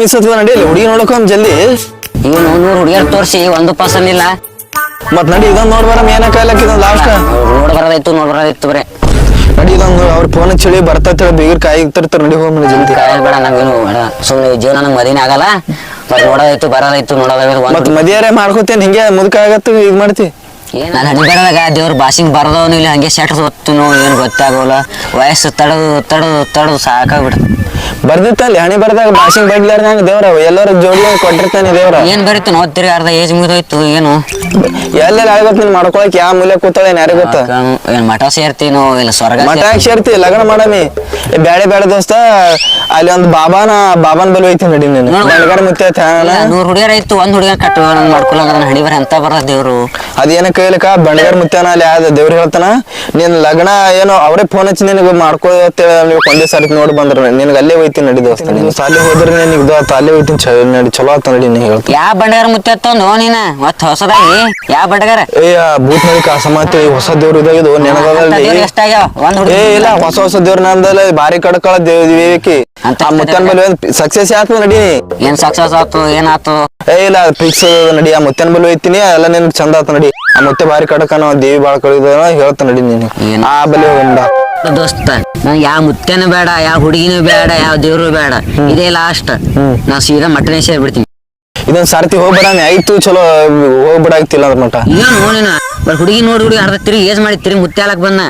Miss ಹತ್ತದ ನಡಿ ಹುಡುಗಿ ನೋಡಕ ಜಲ್ದಿ. ಇವನು ನೂರು ಹುಡುಗಿಯರ್ ತೋರ್ಸಿ ಒಂದು ಪರ್ಸನ್ ಇಲ್ಲ ಮತ್ ನಡಿ ಇದೊಂದು ನೋಡ್ಬಾರ ಮೇನ ಇಲ್ಲಕ್ ಇದೊಂದ್ ಲಾಸ್ಟ್ ನೋಡ್ ಬರೋದಾಯ್ತು ನೋಡ್ ಬರೋದಾಯ್ತು ಬರೇ. ನಡಿ ಇದೊಂದು ಅವ್ರ ಫೋನ್ ಚಳಿ ಬರ್ತಾ ಬೀಗರ್ ಕಾಯಿ ಇರ್ತಾರ ನಡಿ ಹೋಗ್ ಜಲ್ದಿ. ಕಾಯಲ್ ಬೇಡ ನಾವೇನು ಬೇಡ. ಸುಮ್ನೆ ಜೀವನ ನಂಗೆ ಮದಿನ ಆಗಲ್ಲ. ಮತ್ ನೋಡೋದಾಯ್ತು ಬರೋದಾಯ್ತು ನೋಡೋದಾಯ್ತು ಮತ್ ಮದಿಯಾರೆ ಮಾಡ್ಕೋತೇನೆ ಹಿಂಗೆ ಮುದುಕ ಆಗತ್ತು ಇದ್ ಮಾಡ್ತಿ. ಏನ್ ನಾನು ಹಣಿಬಾರದಾಗ ದೇವ್ರ ಭಾಷಿಂಗ್ ಬರದವನು ಇಲ್ಲ ಹಂಗೆ ಸೆಟ್ ಹೊತ್ತು ಏನು ಗೊತ್ತಾಗೋಲ್ಲ. ವಯಸ್ಸು ತಡದು ತಡದು ತಡದು ಸಾಕಾಗ್ಬಿಡ್ತು. ಬರ್ದಿತ್ತಲ್ಲಿ ಹಣೆ ಬರ್ದಾಗ ಭಾಷೆ ಬಡ್ಲಾರ್ದಂಗ ದೇವ್ರ ಎಲ್ಲರ ಜೋಡಿ ಕೊಟ್ಟಿರ್ತಾನೆ ದೇವ್ರ. ಏನ್ ಬರೀತು ನೋಡ್ತೀರಿ ಅರ್ಧ ಏಜ್ ಮುಗಿದೋಯ್ತು ಏನು? ಎಲ್ಲೆಲ್ಲ ಆಗತ್ ನೀನ್ ಮಾಡ್ಕೊಳಕ್ ಯಾವ ಮೂಲೆ ಕೂತಾಳೆ ಯಾರು ಗೊತ್ತ? ಏನ್ ಮಠ ಸೇರ್ತೀನೋ ಇಲ್ಲ ಸ್ವರ್ಗ ಮಠ? ಯಾಕೆ ಸೇರ್ತಿ ಲಗ್ನ ಮಾಡಮಿ. ಬ್ಯಾಳೆ ಬ್ಯಾಳೆ ದೋಸ್ತ ಅಲ್ಲಿ ಒಂದ್ ಬಾಬಾನ ಬಾಬಾನ್ ಬಲ್ ಹೋಯ್ತಿ ನಡಿ ನೀನು. ಬೆಳಗಾರ ಮುತ್ತೆ ನೂರ್ ಹುಡುಗರ ಇತ್ತು ಒಂದ್ ಹುಡುಗ ಕಟ್ಟು ನಂಗ್ ನನ್ನ ಹಣಿ ಬರ ಅಂತ ಬರ ದೇವ್ರು? ಅದೇನ ಕೈಲಕ ಬೆಳಗಾರ ಮುತ್ಯಾನ ಅಲ್ಲಿ ಯಾವ್ದು ದೇವ್ರು ಹೇಳ್ತಾನ ನಿನ್ ಲಗ್ನ ಏನೋ ಅವರೇ ಫೋನ್ ಹಚ್ಚಿ ನಿನಗೆ ಮಾಡ್ಕೋತ ನೀವು ಒಂದೇ ಸಾರಿ ನೋಡಿ ಬಂದ್ರ ನಿನಗೆ ಅಲ್ಲೇ ಹೋಯ್ತಿ ನಡಿ ದೋಸ್ತ ನೀನು. ಸಾಲಿ ಹೋದ್ರೆ ನಿನಗೆ ಇದು ಹೋಯ್ತೀನಿ ಚ ನಡಿ ಚಲೋ ಆತ ನಡಿ ನೀ ಹೇಳ್ತೀನಿ. ಯಾ ಬಂಡಗಾರ ಮುತ್ತತ್ತಂದು ನೀನ? ಮತ್ತ ಹೊಸದಾಗಿ. ಯಾ ಬಂಡಗಾರ ಏ ಭೂತ್ ನದಿ ಕಾಸಮಾತಿ ಹೊಸ ದೇವ್ರ ಇದಾಗಿದ್ದು ನೆನಗದಲ್ಲಿ ಎಷ್ಟಾಗ್ಯಾವ? ಒಂದ್ ಹುಡುಗ ಏ ಇಲ್ಲ ಹೊಸ ಹೊಸ ದೇವ್ರ ನಂದಲ್ಲ ಬಾರಿ ಕಡಕಳ ದೇವ್ ದೇವಿಕಿ. ಅಂತ ಮುತ್ತನ್ ಬಲ್ ಸಕ್ಸೆಸ್ ಆತ ನಡಿ ಏನ್ ಸಕ್ಸಸ್ ಆತು ಏನಾತು ಏ ಇಲ್ಲ ಫಿಕ್ಸ್ ನಡಿ. ಆ ಮುತ್ತನ್ ಬಲ್ ಹೋಯ್ತೀನಿ ಎಲ್ಲ ನಿನ್ ಚಂದ ಆತ ನಡಿ. ಆ ಮುತ್ತೆ ಬಾರಿ ಕಡಕನ ದೇವಿ ಬಾಳ ಕಳಿದ ಹೇಳ್ತ ನಡಿ ನೀನು? ಆ ಬಲಿ ಹೋಗಂಡ. ದೋಸ್ತ ನಂಗೆ ಯಾವ ಮುತ್ತೇನು ಬೇಡ ಯಾವ ಹುಡುಗಿನೂ ಬೇಡ ಯಾವ ದೇವ್ರು ಬೇಡ. ಇದೇ ಲಾಸ್ಟ್ ನಾ ಸೀದಾ ಮಟನೇ ಸೇರ್ಬಿಡ್ತೀನಿ. ಇದೊಂದು ಸರತಿ ಹೋಗ್ಬಿಡಾನೆ ಆಯ್ತು ಚಲೋ ಹೋಗ್ಬಿಡಾಗ್ತಿಲ್ಲ ಅದ್ರ ಮಟ ಏನು ನೋಡಿನ ಹುಡುಗಿ ನೋಡಿ ಹುಡುಗಿ ಅರ್ಧ ತಿರುಗಿ ಏಜ್ ಮಾಡಿ ತಿರುಗಿ ಮುತ್ತೆ ಹಾಲಕ್ ಬಂದ.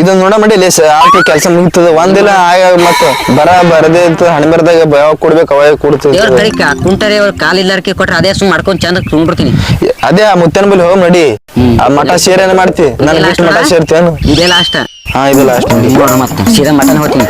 ಇದೊಂದ್ ನೋಡ ಮಾಡಿ ಲೇಸ್ ಆಕೆ ಕೆಲಸ ಮುಗಿತದ. ಒಂದಿಲ್ಲ ಆಗ ಮತ್ತ ಬರ ಬರದೇ ಇತ್ತು ಹಣ ಬರದಾಗ ಯಾವಾಗ ಕೊಡ್ಬೇಕು ಅವಾಗ ಕೊಡ್ತೀವಿ ಕುಂಟರೆ ಅವ್ರ ಕಾಲ್ ಇಲ್ಲಾರ್ಕೆ ಕೊಟ್ರೆ ಅದೇ ಸುಮ್ ಮಾಡ್ಕೊಂಡ್ ಚಂದ ತುಂಬಿಡ್ತೀನಿ ಅದೇ ಆ ಮುತ್ತನ ಬಲ್ಲಿ ಹೋಗ್ ನಡಿ. ಆ ಮಠ ಸೇರ್ ಏನ್ ಮಾಡ್ತಿ? ನನ್ ಬಿಟ್ಟು ಮಠ ಸೇರ್ತೇನು ಇದೇ ಲಾಸ್ಟ್ ಹಾ ಇದು ಲಾಸ್ಟ್ ಮತ್ತೆ. ಸೀದಾ ಮಟನ್ ಹೋಗ್ತೀನಿ.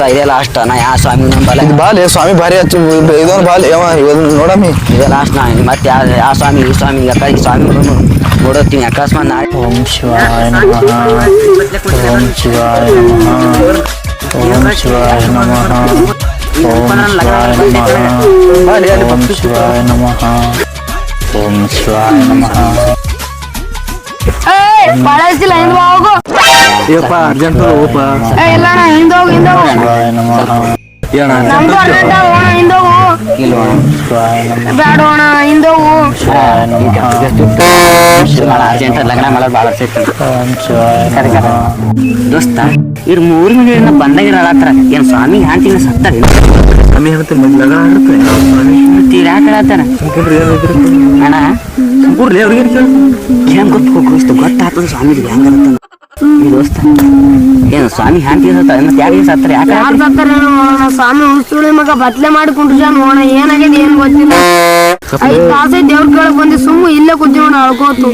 ದೋಸ್ತ ಇದೇ ಲಾಸ್ಟ್ ನಾ ಯಾವ ಸ್ವಾಮಿ ನಂಬಲ್ಲ ಇದು ಬಾಲೆ ಸ್ವಾಮಿ ಭಾರಿ ಹಚ್ಚು ಇದೊಂದು ಬಾಲ್ ಯಾವ ಇದೊಂದ್ ನೋಡಮ್ಮಿ. ಇದೇ ಲಾಸ್ಟ್ ನಾ ಮತ್ತೆ ಯಾವ ಯಾವ ಸ್ವಾಮಿ ಈ ಸ್ವಾಮಿ ಯಾಕ ಈ ಸ್ವಾಮಿ ನೋಡೋತೀನಿ ಅಕಸ್ಮಾತ್ ನಾಳೆ ಓಂ ಶಿವಾಯ ನಮಃ ಓಂ ಶಿವಾಯ ನಮಃ ಓಂ ಶಿವಾಯ ನಮಃ ಓಂ ಶಿವಾಯ ನಮಃ ಓಂ ಶಿವಾಯ ನಮಃ ಓಂ ಶಿವಾಯ ನಮಃ. ಬಳಸಿಲ್ಲ ಹಿಂದ್ ಬಾ ಹೋಗು. ಯಪ್ಪ ಅರ್ಜೆಂಟ್ ಹೋಗಪ್ಪ ಏ ಇಲ್ಲ ಅಣ್ಣ ಹಿಂದ್ ಹೋಗು ಹಿಂದ್ ಹೋಗು. ಶಿವಾಯ ನಮ್ದು ಅರ್ಜೆಂಟ್ ಹೋಗೋಣ ಹಿಂದ್ ಹೋಗು. ಹೋಗು ದೋಸ್ತ ಇವ್ರ ಬಂದಾಗ ಏನ್ ಸ್ವಾಮಿ ಹಾಂತಿನ ಸತ್ತಾರ ಸ್ವಾಮಿ ಹೇಳ್ತಾರೆ ಲಗ್ನ ಗೊತ್ತಾಗ್ತದ ಸ್ವಾಮಿ ಹೆಂಗತ್ತ ಈ ದೋಸ್ತ ಏನು ಸ್ವಾಮಿ ಹಾಂತಿ ಸತ್ತ ಮತ್ತೆ ಯಾರಿಗೆ ಸತ್ತಾರ ಯಾಕೆ ಯಾರ್ ಸತ್ತಾರ ಸ್ವಾಮಿ ಉಸುಳಿ ಮಗ ಬತ್ಲೆ ಮಾಡಿಕೊಂಡ್ರ ನೋಡೋಣ ಏನಾಗ್ಯದ ಏನ್ ಗೊತ್ತಿಲ್ಲ. ಐದು ತಾಸೆ ದೇವ್ರ ಕೇಳಕ್ ಬಂದಿ ಸುಮ್ಮ ಇಲ್ಲೇ ನೋಡ ಅಳ್ಕೋತು.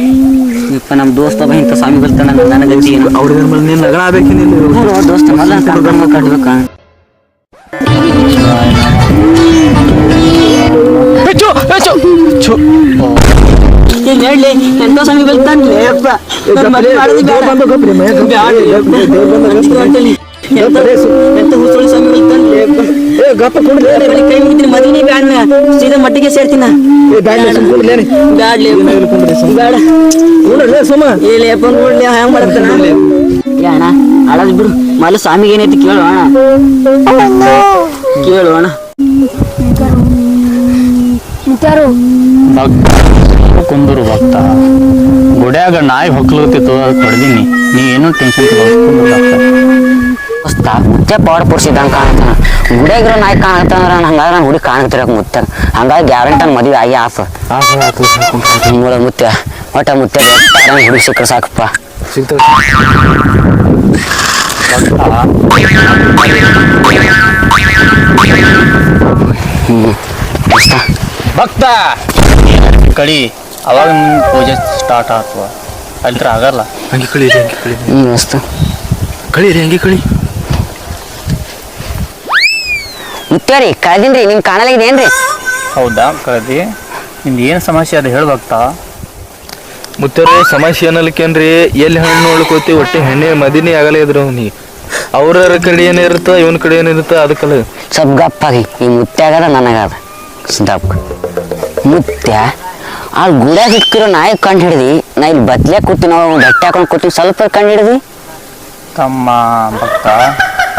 ಇಪ್ಪ ನಮ್ಮ ದೋಸ್ತ ಒಬ್ಬ ಇಂಥ ಸ್ವಾಮಿ ಬರ್ತಾನ ನನ್ನ ಏನು? ಅವ್ರಿಗೆ ನೋಡು ದೋಸ್ತ ಮೊದಲ ಕಟ್ಬೇಕ? ಮಾಡೋದು ಬೇಡ. ಎಂತ ಸ್ವಾಮಿ ಬರ್ತಾನೆ ಅಪ್ಪ. ಕೈ ಮುಗಿತೀನಿ ಮದುವೆ ಬ್ಯಾಡ ಸೀದಾ ಮಟ್ಟಿಗೆ ಸೇರ್ತೀನ. ಬ್ಯಾಡ್ಲಿ ಇಲ್ಲಿ ಅಪ್ಪ ನೋಡ್ಲಿ ಹ್ಯಾಂಗ ಏ ಅಣ್ಣ ಅಳದ್ ಬಿಡು. ಮಲ್ಲ ಸ್ವಾಮಿಗೆ ಏನೈತಿ ಕೇಳೋಣ ಅಣ್ಣ. ಕೇಳು ಕುಂದರು ಭಕ್ತ. ಗುಡ್ಯಾಗ ನಾಯಿ ಹೊಕ್ಲತ್ತಿತ್ತು ಅದು ಕೊಡ್ದೀನಿ. ನೀ ಏನೂ ಟೆನ್ಷನ್ ಕುಂದ್ರು ಭಕ್ತ. ದೋಸ್ತ ಮುತ್ತೆ ಪವರ್ ಪುರ್ಸಿದಂಗ ಕಾಣತ್ತಾನ ಗುಡಿಯಾಗಿರೋ ನಾಯಿ ಕಾಣತಾನ ಹಂಗಾದ್ರೆ ನಾನು ಹುಡುಗಿ ಕಾಣತಿರಕ್ ಮುತ್ತೆ ಹಂಗಾಗಿ ಗ್ಯಾರಂಟಿ ನನ್ನ ಮದುವೆ ಆಗಿ ಆಫ್ ನೋಡ ಮುತ್ತೆ ಒಟ್ಟ ಮುತ್ತೆ ಹುಡುಗಿ ಸಿಕ್ಕರೆ ಸಾಕಪ್ಪ. ಭಕ್ತ. ಭಕ್ತ! ಕಡಿ? ಅವಾಗ ನಿಮ್ಮ ಪೂಜೆ ಸ್ಟಾರ್ಟ್ ಆಗ್ತವ ಅಲ್ಲಿ ಆಗಲ್ಲ. ಹಂಗೆ ಕಳೀರಿ ಹಂಗೆ ಕಳಿ ಮಸ್ತು ಕಳಿ ರೀ ಹಂಗೆ ಕಳಿ. ಮುತ್ತೇರಿ ಕಳೆದಿನ್ರಿ ನಿಮ್ ರೀ ಹೌದಾ ಕಳೆದಿ ನಿಂದು ಏನು ಸಮಸ್ಯೆ ಅದು ಹೇಳ್ಬೇಕ್ತಾ ಮುತ್ತರೆ ಸಮಸ್ಯೆ ಅನ್ನಲಿಕ್ಕೇನ್ರಿ ಎಲ್ಲಿ ಹಣ್ಣು ನೋಡ್ಕೋತಿ ಒಟ್ಟೆ ಹೆಣ್ಣೆ ಮದಿನೇ ಆಗಲೇ ಇದ್ರು ಅವ್ನಿಗೆ. ಅವ್ರ ಕಡೆ ಏನಿರುತ್ತ ಇವನ್ ಕಡೆ ಏನಿರುತ್ತ ಅದಕ್ಕಲ್ಲ. ಸ್ವಲ್ಪ ಗಪ್ಪಾಗಿ ಈ ಮುತ್ಯಾಗದ ನನಗಾದ. ಸಿದ್ದಪ್ಪ ಮುತ್ಯ? ಆ ಗುಡ್ಯಾಗ ಇಕ್ಕಿರೋ ನಾಯಿ ಕಂಡು ಹಿಡ್ದಿ. ನಾ ಇಲ್ಲಿ ಬದ್ಲೆ ಕೂತಿ ನಾವು ಬಟ್ಟೆ ಹಾಕೊಂಡು ಕೂತಿ ಸ್ವಲ್ಪ ಕಂಡು ಹಿಡ್ದಿ. ತಮ್ಮ ಭಕ್ತ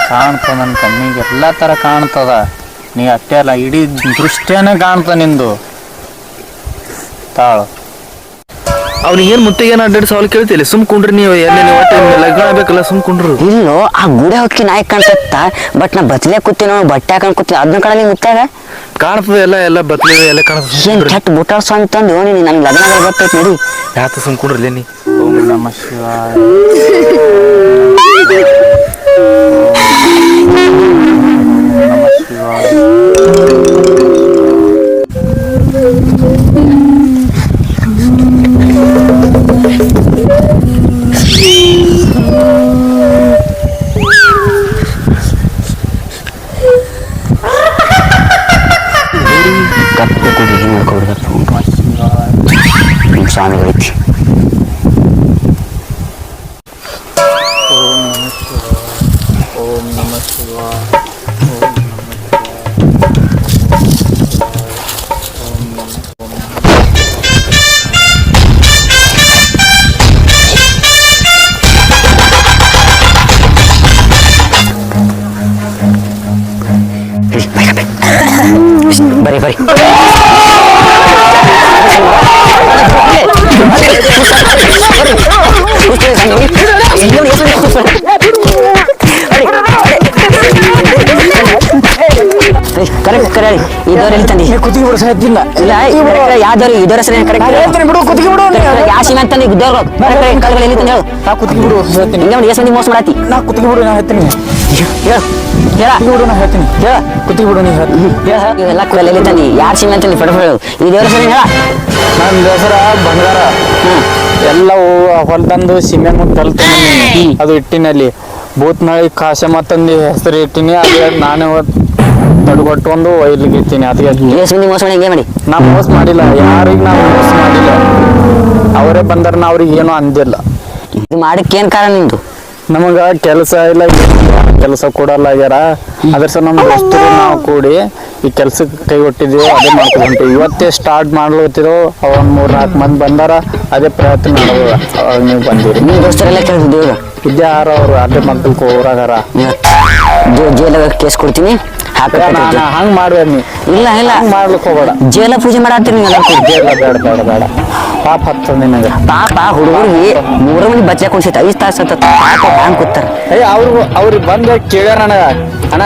ಕಾಣ್ತದ ನನ್ನ ಕಣ್ಣಿಗೆ ಎಲ್ಲ ಥರ ಕಾಣ್ತದ. ನೀ ಅಷ್ಟೇ ಅಲ್ಲ ಇಡೀ ದೃಷ್ಟಿಯೇ ಕಾಣ್ತದ ನಿಂದು. ತಾಳು. ಅವ್ನಿಗೆ ಏನು ಮುತ್ತಿಗೆ ಏನು ಅಡ್ಡಾಡಿ ಸವಾಲು ಕೇಳ್ತಿಲ್ಲ ಸುಮ್ ಕುಂಡ್ರಿ ನೀವು ಎಲ್ಲಿ ನೀವು ಒಟ್ಟು ಲಗ್ನ ಆಗ್ಬೇಕಲ್ಲ ಸುಮ್ ಕುಂಡ್ರು. ಇಲ್ಲೋ ಆ ಗುಡೆ ಹೊಕ್ಕಿ ನಾಯಿ ಕಾಣ್ತತ್ತ ಬಟ್ ನಾ ಬದ್ಲೆ ಕೂತಿ ನಾವು ಬಟ್ಟೆ ಹಾಕೊಂಡು ಕೂತಿ ಅದನ್ನ ಕಾಣ ನೀವು ಮುತ್ಯಾಗ ಕಾಣ್ತದೆ ಎಲ್ಲ ಎಲ್ಲ ಬತ್ಲಿವೆ ಎಲ್ಲ ಕಾಣ್ತದೆ. ಏನ್ ಕೆಟ್ಟ ಬುಟಾಳ್ಸು ತಂದು ಯೋನಿ ನನ್ ಲಗ್ನ ಬರ್ತೈತಿ ನೋಡಿ ಯಾತ ಸುಮ್ ಕುಂಡ್ರಲ್ಲ ನೀ? ಓಂ ನಮ ಶಿವಾಯ. ನಮ ಶಿವಾಯ. ಬರಿ ಬರಿ ತಂದಿ ಕುತ್ತಿಗೆ ಬಿಡು ಇಲ್ಲ ಹೆಸರು ಕರೆಕ್ಟ್ ಬಿಡು ಕುತ್ತಿಗೆ ಬಿಡು ಯಾವ ಸೀಮೆ ಅಂತ ಇದ್ದವ್ರು. ಕಲ್ಗಳು ಎಲ್ಲಿ ತಂದೇಳು ನಾ ಕುತ್ತಿಗೆ ಬಿಡು ಹೇಳ್ತೀನಿ. ಹಿಂಗೆ ಒಂದು ಎಷ್ಟು ಮಂದಿ ಮೋಸ ಮಾಡತ್ತಿ ನಾ ಕುತ್ತಿಗೆ ಬಿಡು ನಾ ಹೇಳ್ತೀನಿ. ಹೇಳು ಹೇಳ ಕುತ್ತಿಗೆ ಬಿಡು ನಾ ಹೇಳ್ತೀನಿ. ಹೇಳ. ಕುತ್ತಿಗೆ ಬಿಡು ನೀ ಹೇಳ್ತೀನಿ ಇವೆಲ್ಲ ಕುಲ ಎಲ್ಲಿ ತಂದಿ ಯಾರು ಸೀಮೆ ಅಂತ ಹೇಳು ದೇವ್ರ ಹೇಳ. ನನ್ನ ಬಂಗಾರ. ಎಲ್ಲ ಹೊಲ್ದಂದು ಸಿಮೆಂಟ್ ತೊಗೊಂಡಿನಿ ಅದು ಇಟ್ಟಿನಲ್ಲಿ. ಭೂತ್ನಾಳಿ ಕಾಶ ಮತ್ತಂದು ಹೆಸರು ಇಟ್ಟಿನಿ. ಅದೇ ನಾನೇ ತಡ್ಕೊಟ್ಟೊಂದು ಒಯ್ಲಿಕ್ಕೆ ಇರ್ತೀನಿ ಅದಕ್ಕೆ ಎಷ್ಟು ಮಂದಿ ಮೋಸ ಮಾಡಿ ಹಿಂಗೆ ಮಾಡಿ? ನಾ ಮೋಸ ಮಾಡಿಲ್ಲ. ಯಾರಿಗೆ ನಾವು ಮೋಸ ಮಾಡಿಲ್ಲ? ಅವರೇ ಬಂದಾರ ನಾ ಅವ್ರಿಗೆ ಏನೂ ಅಂದಿಲ್ಲ. ಇದು ಮಾಡಕ್ಕೆ ಏನ್ ಕಾರಣ ನಿಂದು ನಮಗ ಕೆಲಸ ಇಲ್ಲ ಕೆಲಸ ಕೊಡಲ್ಲ ಆಗ್ಯಾರ. ಅದ್ರ ಸಹ ನಮ್ಮ ದೋಸ್ತರು ನಾವು ಕೂಡಿ ಈ ಕೆಲ್ಸಕ್ಕೆ ಕೈ ಕೊಟ್ಟಿದ್ವಿ ಅದೇ ಮಾಡ್ಕೊಂಡು ಇವತ್ತೇ ಸ್ಟಾರ್ಟ್ ಮಾಡ್ಲತ್ತಿರೋ ಒಂದ್ ಮೂರ್ ನಾಲ್ಕು ಮಂದಿ ಬಂದಾರ ಅದೇ ಪ್ರಯತ್ನ ಮಾಡೋದು. ಅವಾಗ ನೀವು ಬಂದಿರಿ. ನಿಮ್ಮ ದೋಸ್ತರೆಲ್ಲ ಕೇಳಿದ್ರು ಇದ್ಯಾರ ಅವ್ರು ಅವರು ಅದೇ ಮಕ್ಕಳು ಊರಾಗಾರ ಜೇಲಾಗ ಕೇಸ್ ಕೊಡ್ತೀನಿ. ಹಂಗ್ ಮಾಡ್ಬೇಡ ನೀ. ಇಲ್ಲ ಇಲ್ಲ. ಮಾಡ್ಲಿಕ್ಕೆ ಹೋಗ್ಬೇಡ. ಜೇಲ ಪೂಜೆ ಮಾಡತ್ತೀರಿ ನೀವು ಜೇಲ ಬೇಡ ಬೇಡ ಬೇಡ ಪಾಪ ಹತ್ತದ ನಿನಗೆ ಪಾಪ ಹುಡುಗರಿಗೆ ಮೂರ ಮಂದಿ ಬಚ್ಚ ಕೊಡ್ಸೈತೆ ಐದು ತಾಸು ಅಂತ ಪಾಪ ಹ್ಯಾಂಗ್ ಕೂತಾರ? ಏ ಅವ್ರು ಅವ್ರಿಗೆ ಬಂದ ಕೇಳ್ಯಾರ ನನಗ. ಅಣ್ಣ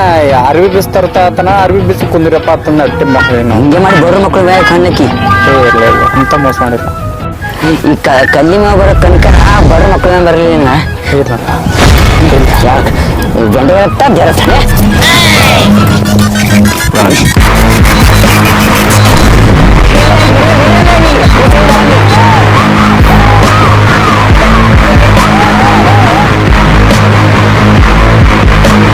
ಅರ್ವಿ ಬಿಸ್ತರ್ತಾತನ ಅರ್ವಿ ಬಿಸಿ ಕುಂದಿರಪ್ಪ ಅಂತಂದ ಅಟ್ಟಿ ಮಕ್ಳು ನಾವು ಹಿಂಗೆ ಮಾಡಿ ಬರೋ ಮಕ್ಕಳು ಮೇಲೆ ಕಣ್ಣಕ್ಕಿ. ಇಲ್ಲ ಇಲ್ಲ ಅಂತ ಮೋಸ ಮಾಡಿಲ್ಲ ಈ ಕ- ಕಲ್ಲಿ ಮೇಲೆ ಬರೋ ಕನಕ ಬರೋ ಮಕ್ಳು ಬರಲಿಲ್ಲ ಇಲ್ಲ. ಯಾಕೆ? ಗಂಡ ಜರತಾನೆ Rush.